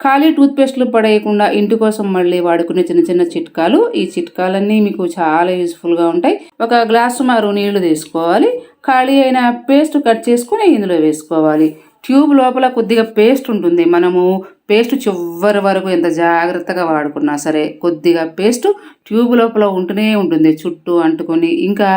ఖాళీ టూత్పేస్ట్లు పడేయకుండా ఇంటి కోసం మళ్ళీ వాడుకునే చిన్న చిన్న చిట్కాలు. ఈ చిట్కాలన్నీ మీకు చాలా యూస్ఫుల్గా ఉంటాయి. ఒక గ్లాసు మారు నీళ్ళు తీసుకోవాలి. ఖాళీ అయిన పేస్ట్ కట్ చేసుకుని ఇందులో వేసుకోవాలి. ట్యూబ్ లోపల కొద్దిగా పేస్ట్ ఉంటుంది. మనము పేస్ట్ చివరి వరకు ఎంత జాగ్రత్తగా వాడుకున్నా సరే కొద్దిగా పేస్ట్ ట్యూబ్ లోపల ఉంటూనే ఉంటుంది. చుట్టూ అంటుకొని ఇంకా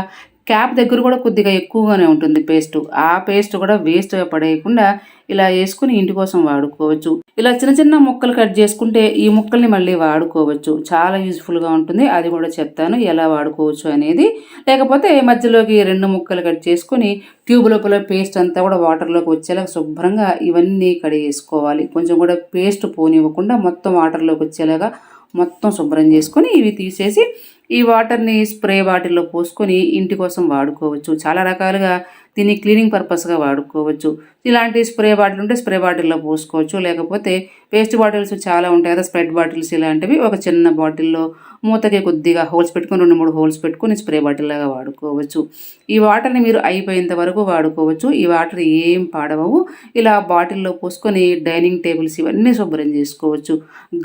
క్యాప్ దగ్గర కూడా కొద్దిగా ఎక్కువగానే ఉంటుంది పేస్ట్. ఆ పేస్ట్ కూడా వేస్ట్గా పడేయకుండా ఇలా వేసుకుని ఇంటి కోసం వాడుకోవచ్చు. ఇలా చిన్న చిన్న ముక్కలు కట్ చేసుకుంటే ఈ ముక్కల్ని మళ్ళీ వాడుకోవచ్చు. చాలా యూజ్ఫుల్గా ఉంటుంది. అది కూడా చెప్తాను. ఎలా వాడుకోవచ్చు అనేది. లేకపోతే మధ్యలోకి రెండు ముక్కలు కట్ చేసుకుని ట్యూబ్ లోపల పేస్ట్ అంతా కూడా వాటర్లోకి వచ్చేలా శుభ్రంగా ఇవన్నీ కడిగేసుకోవాలి. కొంచెం కూడా పేస్ట్ పోనివ్వకుండా మొత్తం వాటర్లోకి వచ్చేలాగా మొత్తం శుభ్రం చేసుకొని ఇవి తీసేసి ఈ వాటర్ని స్ప్రే బాటిల్లో పోసుకొని ఇంటి కోసం వాడుకోవచ్చు. చాలా రకాలుగా దీన్ని క్లీనింగ్ పర్పస్గా వాడుకోవచ్చు. ఇలాంటి స్ప్రే బాటిల్ ఉంటే స్ప్రే బాటిల్లో పోసుకోవచ్చు. లేకపోతే పేస్ట్ బాటిల్స్ చాలా ఉంటాయి కదా స్ప్రెడ్ బాటిల్స్ ఇలాంటివి. ఒక చిన్న బాటిల్లో మూతకి కొద్దిగా హోల్స్ పెట్టుకొని రెండు మూడు హోల్స్ పెట్టుకొని స్ప్రే బాటిల్ లాగా వాడుకోవచ్చు. ఈ వాటర్ని మీరు అయిపోయేంత వరకు వాడుకోవచ్చు. ఈ వాటర్ ఏం పాడవవు. ఇలా బాటిల్లో పోసుకొని డైనింగ్ టేబుల్స్ ఇవన్నీ శుభ్రం చేసుకోవచ్చు.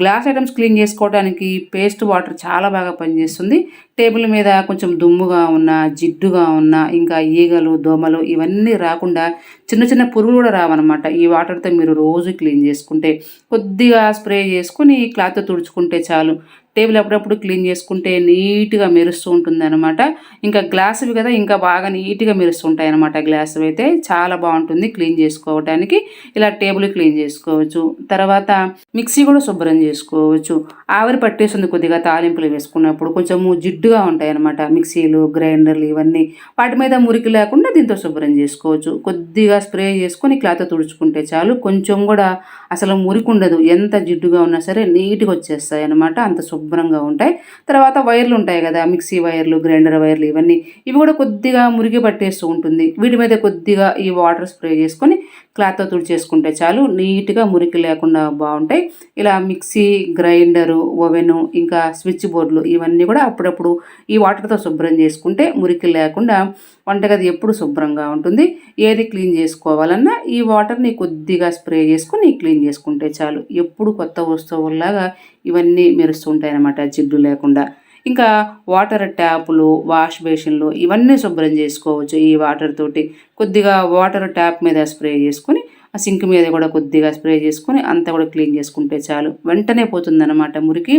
గ్లాస్ ఐటమ్స్ క్లీన్ చేసుకోవడానికి పేస్ట్ వాటర్ చాలా బాగా పనిచేస్తుంది. టేబుల్ మీద కొంచెం దుమ్ముగా ఉన్న జిడ్డుగా ఉన్న ఇంకా ఈగలు దోమలు ఇవన్నీ రాకుండా చిన్న చిన్న పురుగులు కూడా రావన్నమాట. ఈ వాటర్తో మీరు రోజు క్లీన్ చేసుకుంటే కొద్దిగా స్ప్రే చేసుకుని క్లాత్ తుడుచుకుంటే చాలు. టేబుల్ అప్పుడప్పుడు క్లీన్ చేసుకుంటే నీట్గా మెరుస్తూ ఉంటుంది అనమాట ఇంకా గ్లాసువి కదా ఇంకా బాగా నీట్గా మెరుస్తూ ఉంటాయి అనమాట గ్లాసువి అయితే చాలా బాగుంటుంది క్లీన్ చేసుకోవడానికి ఇలా టేబుల్ క్లీన్ చేసుకోవచ్చు. తర్వాత మిక్సీ కూడా శుభ్రం చేసుకోవచ్చు. ఆవిరి పట్టేస్తుంది కొద్దిగా తాలింపులు వేసుకున్నప్పుడు. కొంచెము జిడ్డుగా ఉంటాయి అనమాట మిక్సీలు గ్రైండర్లు ఇవన్నీ. వాటి మీద మురికి లేకుండా దీంతో శుభ్రం చేసుకోవచ్చు. కొద్దిగా స్ప్రే చేసుకొని క్లాత్ తుడుచుకుంటే చాలు. కొంచెం కూడా అసలు మురికి ఉండదు. ఎంత జిడ్డుగా ఉన్నా సరే నీట్గా వచ్చేస్తాయి అనమాట అంత శుభ్రంగా ఉంటాయి. తర్వాత వైర్లు ఉంటాయి కదా మిక్సీ వైర్లు గ్రైండర్ వైర్లు ఇవన్నీ. ఇవి కూడా కొద్దిగా మురిగి పట్టేస్తూ ఉంటుంది. వీటి మీద కొద్దిగా ఈ వాటర్ స్ప్రే చేసుకొని క్లాత్తో తుడిచేసుకుంటే చాలు నీట్గా మురికి లేకుండా బాగుంటాయి. ఇలా మిక్సీ గ్రైండరు ఓవెను ఇంకా స్విచ్ బోర్డులు ఇవన్నీ కూడా అప్పుడప్పుడు ఈ వాటర్తో శుభ్రం చేసుకుంటే మురికి లేకుండా వంటగది ఎప్పుడు శుభ్రంగా ఉంటుంది. ఏది క్లీన్ చేసుకోవాలన్నా ఈ వాటర్ని కొద్దిగా స్ప్రే చేసుకుని క్లీన్ చేసుకుంటే చాలు. ఎప్పుడు కొత్త వస్తువుల్లాగా ఇవన్నీ మెరుస్తుంటాయి అన్నమాట జిడ్డు లేకుండా. ఇంకా వాటర్ ట్యాపులు వాష్ బేసిన్లు ఇవన్నీ శుభ్రం చేసుకోవచ్చు ఈ వాటర్ తోటి. కొద్దిగా వాటర్ ట్యాప్ మీద స్ప్రే చేసుకొని ఆ సింక్ మీద కూడా కొద్దిగా స్ప్రే చేసుకొని అంతా కూడా క్లీన్ చేసుకుంటే చాలు. వెంటనే పోతుందన్నమాట మురికి.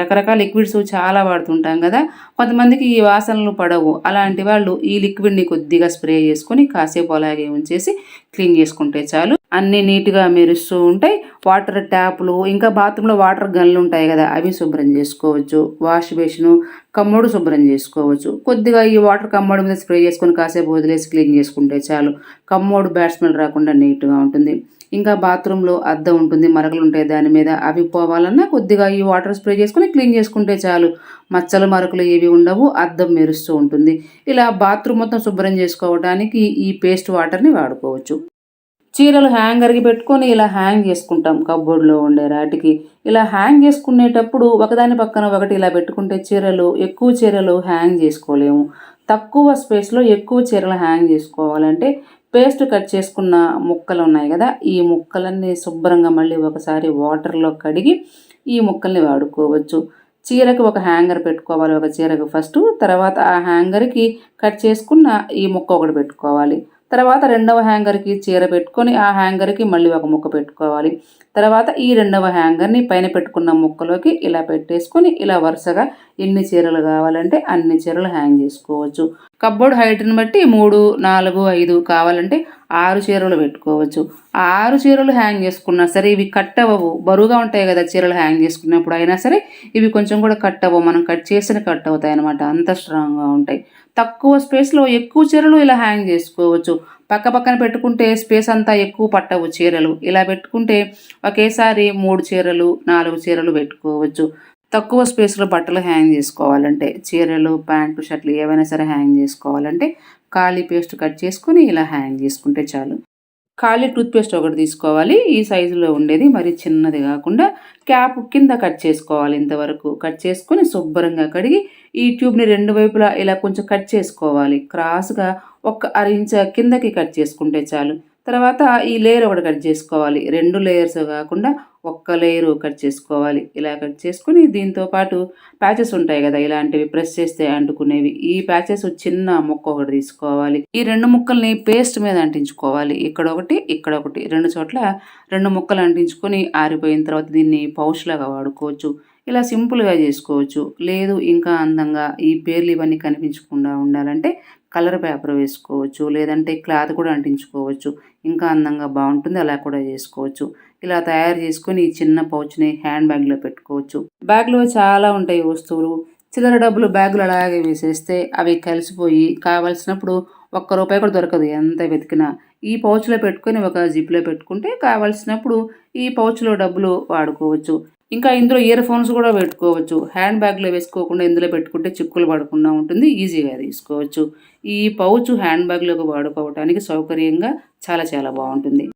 రకరకాల లిక్విడ్స్ చాలా వాడుతుంటాం కదా. కొంతమందికి ఈ వాసనలు పడవు. అలాంటి వాళ్ళు ఈ లిక్విడ్ని కొద్దిగా స్ప్రే చేసుకొని కాసేపు అలాగే ఉంచేసి క్లీన్ చేసుకుంటే చాలు. అన్నీ నీట్గా మెరుస్తూ ఉంటాయి వాటర్ ట్యాప్లు ఇంకా బాత్రూంలో వాటర్ గన్లు ఉంటాయి కదా అవి శుభ్రం చేసుకోవచ్చు. వాష్ బేసిన్ కమ్మోడు శుభ్రం చేసుకోవచ్చు. కొద్దిగా ఈ వాటర్ కమ్మోడు మీద స్ప్రే చేసుకొని కాసేపు వదిలేసి క్లీన్ చేసుకుంటే చాలు. కమ్మోడు బ్యాడ్ స్మెల్ రాకుండా నీట్గా ఉంటుంది. ఇంకా బాత్రూంలో అద్దం ఉంటుంది మరకలు ఉంటాయి దాని మీద. అవి పోవాలన్నా కొద్దిగా ఈ వాటర్ స్ప్రే చేసుకుని క్లీన్ చేసుకుంటే చాలు. మచ్చలు మరకలు ఏవి ఉండవు అద్దం మెరుస్తూ ఉంటుంది. ఇలా బాత్రూమ్ మొత్తం శుభ్రం చేసుకోవడానికి ఈ పేస్ట్ వాటర్ని వాడుకోవచ్చు. చీరలు హ్యాంగర్కి పెట్టుకొని ఇలా హ్యాంగ్ చేసుకుంటాం. కబోర్డ్లో ఉండే రాటికి ఇలా హ్యాంగ్ చేసుకునేటప్పుడు ఒకదాని పక్కన ఒకటి ఇలా పెట్టుకుంటే చీరలు ఎక్కువ చీరలు హ్యాంగ్ చేసుకోలేము. తక్కువ స్పేస్లో ఎక్కువ చీరలు హ్యాంగ్ చేసుకోవాలంటే పేస్ట్ కట్ చేసుకున్న ముక్కలు ఉన్నాయి కదా ఈ ముక్కలన్నీ శుభ్రంగా మళ్ళీ ఒకసారి వాటర్లో కడిగి ఈ ముక్కల్ని వాడుకోవచ్చు. చీరకు ఒక హ్యాంగర్ పెట్టుకోవాలి ఒక చీరకు ఫస్ట్ తర్వాత ఆ హ్యాంగర్కి కట్ చేసుకున్న ఈ ముక్క ఒకటి పెట్టుకోవాలి. తర్వాత రెండవ హ్యాంగర్కి చీర పెట్టుకొని ఆ హ్యాంగర్కి మళ్ళీ ఒక ముక్క పెట్టుకోవాలి. తర్వాత ఈ రెండవ హ్యాంగర్ని పైన పెట్టుకున్న ముక్కలోకి ఇలా పెట్టేసుకొని ఇలా వరుసగా ఎన్ని చీరలు కావాలంటే అన్ని చీరలు హ్యాంగ్ చేసుకోవచ్చు. కబ్బోర్డ్ హైట్ని బట్టి మూడు నాలుగు ఐదు కావాలంటే ఆరు చీరలు పెట్టుకోవచ్చు. ఆరు చీరలు హ్యాంగ్ చేసుకున్నా సరే ఇవి కట్ అవ్వవు బరువుగా ఉంటాయి కదా చీరలు హ్యాంగ్ చేసుకున్నప్పుడు అయినా సరే ఇవి కొంచెం కూడా కట్ అవ్వవు మనం కట్ చేసిన కట్ అవుతాయి అనమాట అంత స్ట్రాంగ్గా ఉంటాయి. తక్కువ స్పేస్లో ఎక్కువ చీరలు ఇలా హ్యాంగ్ చేసుకోవచ్చు. పక్క పక్కన పెట్టుకుంటే స్పేస్ అంతా ఎక్కువ పట్టవు చీరలు. ఇలా పెట్టుకుంటే ఒకేసారి మూడు చీరలు నాలుగు చీరలు పెట్టుకోవచ్చు. తక్కువ స్పేస్లో బట్టలు హ్యాంగ్ చేసుకోవాలంటే చీరలు ప్యాంటు షర్ట్లు ఏవైనా సరే హ్యాంగ్ చేసుకోవాలంటే ఖాళీ పేస్ట్ కట్ చేసుకుని ఇలా హ్యాంగ్ చేసుకుంటే చాలు. ఖాళీ టూత్పేస్ట్ ఒకటి తీసుకోవాలి. ఈ సైజులో ఉండేది మరి చిన్నది కాకుండా క్యాప్ కింద కట్ చేసుకోవాలి ఇంతవరకు. కట్ చేసుకొని శుభ్రంగా కడిగి ఈ ట్యూబ్ని రెండు వైపులా ఇలా కొంచెం కట్ చేసుకోవాలి. క్రాస్గా ఒక అరించ కిందకి కట్ చేసుకుంటే చాలు. తర్వాత ఈ లేయర్ ఒకటి కట్ చేసుకోవాలి. రెండు లేయర్స్ కాకుండా ఒక్క లేయరు కట్ చేసుకోవాలి. ఇలా కట్ చేసుకుని దీంతో పాటు ప్యాచెస్ ఉంటాయి కదా ఇలాంటివి ప్రెస్ చేస్తే అంటుకునేవి. ఈ ప్యాచెస్ చిన్న ముక్క ఒకటి తీసుకోవాలి. ఈ రెండు ముక్కల్ని పేస్ట్ మీద అంటించుకోవాలి. ఇక్కడ ఒకటి ఇక్కడ ఒకటి. రెండు చోట్ల రెండు ముక్కలు అంటించుకొని ఆరిపోయిన తర్వాత దీన్ని పౌష్లాగా వాడుకోవచ్చు. ఇలా సింపుల్గా చేసుకోవచ్చు. లేదు ఇంకా అందంగా ఈ పేర్లు ఇవన్నీ కనిపించకుండా ఉండాలంటే కలర్ పేపర్ వేసుకోవచ్చు. లేదంటే క్లాత్ కూడా అంటించుకోవచ్చు. ఇంకా అందంగా బాగుంటుంది అలా కూడా చేసుకోవచ్చు. ఇలా తయారు చేసుకొని ఈ చిన్న పౌచ్ని హ్యాండ్ బ్యాగ్లో పెట్టుకోవచ్చు. బ్యాగ్లో చాలా ఉంటాయి వస్తువులు. చిల్లర డబ్బులు బ్యాగులు అలాగే వేసేస్తే అవి కలిసిపోయి కావాల్సినప్పుడు ఒక్క రూపాయి కూడా దొరకదు. ఎంత వెతికినా ఈ పౌచ్లో పెట్టుకొని ఒక జిప్లో పెట్టుకుంటే కావాల్సినప్పుడు ఈ పౌచ్లో డబ్బులు వాడుకోవచ్చు. ఇంకా ఇందులో ఇయర్ ఫోన్స్ కూడా పెట్టుకోవచ్చు. హ్యాండ్ బ్యాగ్లో వేసుకోకుండా ఇందులో పెట్టుకుంటే చిక్కులు పడకుండా ఉంటుంది. ఈజీగా తీసుకోవచ్చు. ఈ పౌచ్ హ్యాండ్ బ్యాగ్లోకి వాడుకోవడానికి సౌకర్యంగా చాలా చాలా బాగుంటుంది.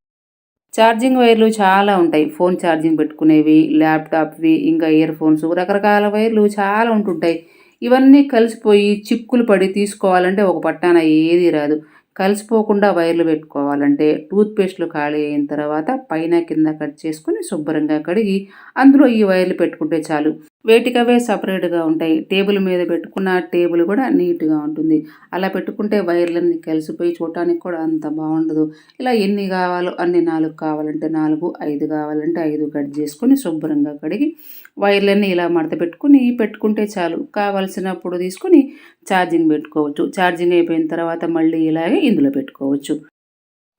ఛార్జింగ్ వైర్లు చాలా ఉంటాయి. ఫోన్ ఛార్జింగ్ పెట్టుకునేవి ల్యాప్టాప్వి ఇంకా ఇయర్ ఫోన్స్ రకరకాల వైర్లు చాలా ఉంటుంటాయి. ఇవన్నీ కలిసిపోయి చిక్కులు పడి తీసుకోవాలంటే ఒక పట్టాన ఏది రాదు. కలిసిపోకుండా వైర్లు పెట్టుకోవాలంటే టూత్పేస్ట్లు ఖాళీ అయిన తర్వాత పైన కింద కట్ చేసుకుని శుభ్రంగా కడిగి అందులో ఈ వైర్లు పెట్టుకుంటే చాలు. వేటికవే సపరేట్గా ఉంటాయి. టేబుల్ మీద పెట్టుకున్న టేబుల్ కూడా నీట్గా ఉంటుంది. అలా పెట్టుకుంటే వైర్లన్నీ కలిసిపోయి చూడటానికి కూడా అంత బాగుండదు. ఇలా ఎన్ని కావాలో అన్ని నాలుగు కావాలంటే నాలుగు ఐదు కావాలంటే ఐదు కట్ చేసుకొని శుభ్రంగా కడిగి వైర్లన్నీ ఇలా మడత పెట్టుకుని పెట్టుకుంటే చాలు. కావలసినప్పుడు తీసుకుని ఛార్జింగ్ పెట్టుకోవచ్చు. ఛార్జింగ్ అయిపోయిన తర్వాత మళ్ళీ ఇలాగే ఇందులో పెట్టుకోవచ్చు.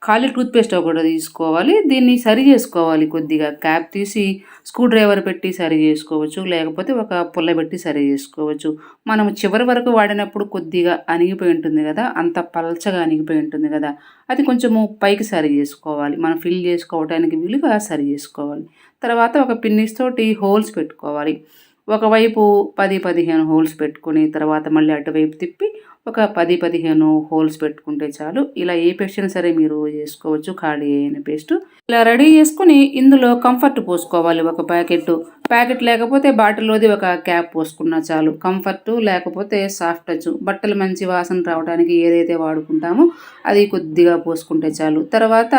ఖాళీ టూత్పేస్ట్ ఒకటి తీసుకోవాలి. దీన్ని సరి చేసుకోవాలి కొద్దిగా. క్యాప్ తీసి స్క్రూ డ్రైవర్ పెట్టి సరి చేసుకోవచ్చు. లేకపోతే ఒక పుల్ల పెట్టి సరి చేసుకోవచ్చు. మనం చివరి వరకు వాడినప్పుడు కొద్దిగా అణిగిపోయి ఉంటుంది కదా? అంత పల్చగా అణిగిపోయి ఉంటుంది కదా? అది కొంచెము పైకి సరి చేసుకోవాలి. మనం ఫిల్ చేసుకోవడానికి వీలుగా సరి చేసుకోవాలి. తర్వాత ఒక పిన్నిస్ తోటి హోల్స్ పెట్టుకోవాలి. ఒకవైపు పది పదిహేను హోల్స్ పెట్టుకుని తర్వాత మళ్ళీ అటువైపు తిప్పి ఒక పది పదిహేను హోల్స్ పెట్టుకుంటే చాలు. ఇలా ఏ పేస్ట్ అయినా సరే మీరు చేసుకోవచ్చు ఖాళీ అయిన పేస్ట్. ఇలా రెడీ చేసుకుని ఇందులో కంఫర్ట్ పోసుకోవాలి. ఒక ప్యాకెట్ ప్యాకెట్ లేకపోతే బాటిల్లోది ఒక క్యాప్ పోసుకున్నా చాలు. కంఫర్ట్ లేకపోతే సాఫ్ట్ టచ్. బట్టలు మంచి వాసన రావడానికి ఏదైతే వాడుకుంటామో అది కొద్దిగా పోసుకుంటే చాలు. తర్వాత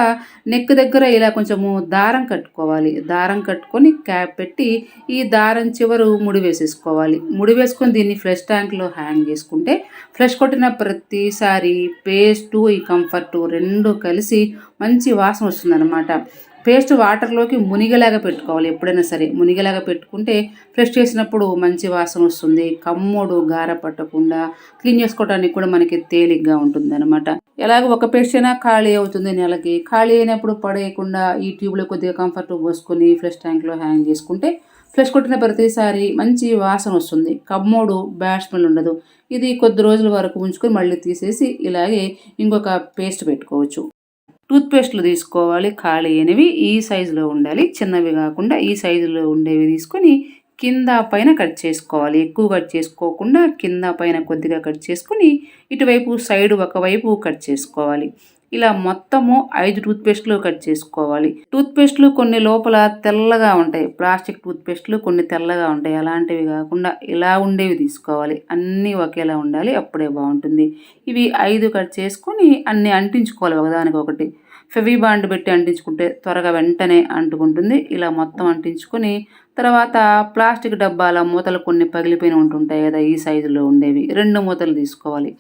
నెక్ దగ్గర ఇలా కొంచెము దారం కట్టుకోవాలి. దారం కట్టుకొని క్యాప్ పెట్టి ఈ దారం చివరు ముడి వేసేసుకోవాలి. ముడి వేసుకొని దీన్ని ఫ్రెష్ ట్యాంక్లో హ్యాంగ్ చేసుకుంటే ఫ్రెష్ కొట్టిన ప్రతిసారి పేస్టు ఈ కంఫర్టు రెండు కలిసి మంచి వాసన వస్తుందన్నమాట. పేస్ట్ వాటర్లోకి మునిగేలాగా పెట్టుకోవాలి. ఎప్పుడైనా సరే మునిగేలాగా పెట్టుకుంటే ఫ్రెష్ చేసినప్పుడు మంచి వాసన వస్తుంది. కమ్ముడు గార పట్టకుండా క్లీన్ చేసుకోవడానికి కూడా మనకి తేలిగ్గా ఉంటుంది అనమాట ఎలాగ ఒక పేస్ట్ అయినా ఖాళీ అవుతుంది నెలకి. ఖాళీ అయినప్పుడు పడేయకుండా ఈ ట్యూబ్లో కొద్దిగా కంఫర్ట్ పోసుకొని ఫ్రెష్ ట్యాంక్లో హ్యాంగ్ చేసుకుంటే ఫ్రెష్ కొట్టిన ప్రతిసారి మంచి వాసన వస్తుంది. కమ్మోడు బ్యాడ్ స్మెల్ ఉండదు. ఇది కొద్ది రోజుల వరకు ఉంచుకొని మళ్ళీ తీసేసి ఇలాగే ఇంకొక పేస్ట్ పెట్టుకోవచ్చు. టూత్పేస్ట్లు తీసుకోవాలి ఖాళీ అయినవి ఈ సైజులో ఉండాలి. చిన్నవి కాకుండా ఈ సైజులో ఉండేవి తీసుకొని కింద పైన కట్ చేసుకోవాలి. ఎక్కువ కట్ చేసుకోకుండా కింద పైన కొద్దిగా కట్ చేసుకుని ఇటువైపు సైడ్ ఒకవైపు కట్ చేసుకోవాలి. ఇలా మొత్తము ఐదు టూత్పేస్ట్లు కట్ చేసుకోవాలి. టూత్పేస్ట్లు కొన్ని లోపల తెల్లగా ఉంటాయి. ప్లాస్టిక్ టూత్పేస్ట్లు కొన్ని తెల్లగా ఉంటాయి. అలాంటివి కాకుండా ఇలా ఉండేవి తీసుకోవాలి. అన్నీ ఒకేలా ఉండాలి. అప్పుడే బాగుంటుంది. ఇవి ఐదు కట్ చేసుకొని అన్నీ అంటించుకోవాలి. ఒకదానికొకటి ఫెవీ బాండ్ పెట్టి అంటించుకుంటే త్వరగా వెంటనే అంటుకుంటుంది. ఇలా మొత్తం అంటించుకొని తర్వాత ప్లాస్టిక్ డబ్బాల మూతలు కొన్ని పగిలిపోయిన ఉంటుంటాయి కదా ఈ సైజులో ఉండేవి. రెండు మూతలు తీసుకోవాలి.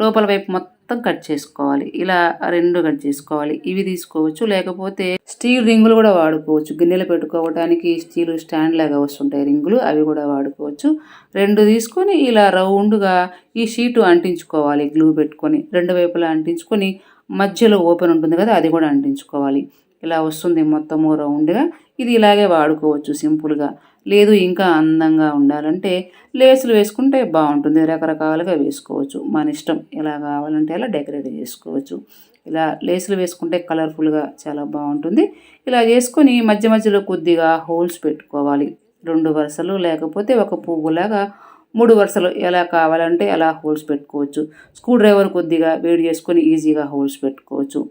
లోపల వైపు మొత్తం కట్ చేసుకోవాలి. ఇలా రెండు కట్ చేసుకోవాలి. ఇవి తీసుకోవచ్చు. లేకపోతే స్టీల్ రింగులు కూడా వాడుకోవచ్చు. గిన్నెలు పెట్టుకోవడానికి స్టీల్ స్టాండ్ లాగా వస్తుంటాయి రింగులు. అవి కూడా వాడుకోవచ్చు. రెండు తీసుకొని ఇలా రౌండ్గా ఈ షీటు అంటించుకోవాలి. గ్లూ పెట్టుకొని రెండు వైపులా అంటించుకొని మధ్యలో ఓపెన్ ఉంటుంది కదా అది కూడా అంటించుకోవాలి. ఇలా వస్తుంది మొత్తము రౌండ్గా ఇది ఇలాగే వాడుకోవచ్చు సింపుల్గా. లేదు ఇంకా అందంగా ఉండాలంటే లేసులు వేసుకుంటే బాగుంటుంది రకరకాలుగా వేసుకోవచ్చు. మన ఇష్టం ఎలా కావాలంటే అలా డెకరేట్ చేసుకోవచ్చు. ఇలా లేసులు వేసుకుంటే కలర్ఫుల్గా చాలా బాగుంటుంది. ఇలా చేసుకొని మధ్య మధ్యలో కొద్దిగా హోల్స్ పెట్టుకోవాలి. రెండు వరుసలు లేకపోతే ఒక పువ్వులాగా మూడు వరుసలు ఎలా కావాలంటే అలా హోల్స్ పెట్టుకోవచ్చు. స్క్రూ డ్రైవర్ కొద్దిగా వేడి చేసుకొని ఈజీగా హోల్స్ పెట్టుకోవచ్చు.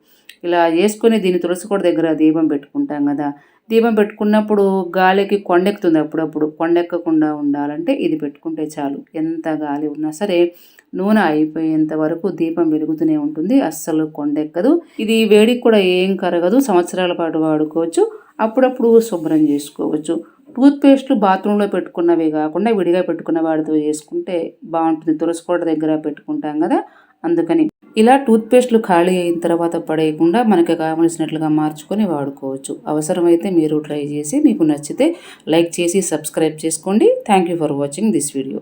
ఇలా చేసుకొని దీన్ని తులసి కూడా దగ్గర దీపం పెట్టుకుంటాం కదా. దీపం పెట్టుకున్నప్పుడు గాలికి కొండెక్కుతుంది అప్పుడప్పుడు. కొండెక్కకుండా ఉండాలంటే ఇది పెట్టుకుంటే చాలు. ఎంత గాలి ఉన్నా సరే నూనె అయిపోయేంత వరకు దీపం వెలుగుతూనే ఉంటుంది. అస్సలు కొండెక్కదు. ఇది వేడికి కూడా ఏం కరగదు. సంవత్సరాల పాటు వాడుకోవచ్చు. అప్పుడప్పుడు శుభ్రం చేసుకోవచ్చు. టూత్పేస్ట్లు బాత్రూంలో పెట్టుకున్నవే కాకుండా విడిగా పెట్టుకున్న వాటితో చేసుకుంటే బాగుంటుంది. తులసికోట దగ్గర పెట్టుకుంటాం కదా అందుకని. ఇలా టూత్ పేస్ట్లు ఖాళీ అయిన తర్వాత పడేయకుండా మనకి కావలసినట్లుగా మార్చుకొని వాడుకోవచ్చు. అవసరమైతే మీరు ట్రై చేసి మీకు నచ్చితే లైక్ చేసి సబ్స్క్రైబ్ చేసుకోండి. Thank you for watching this video.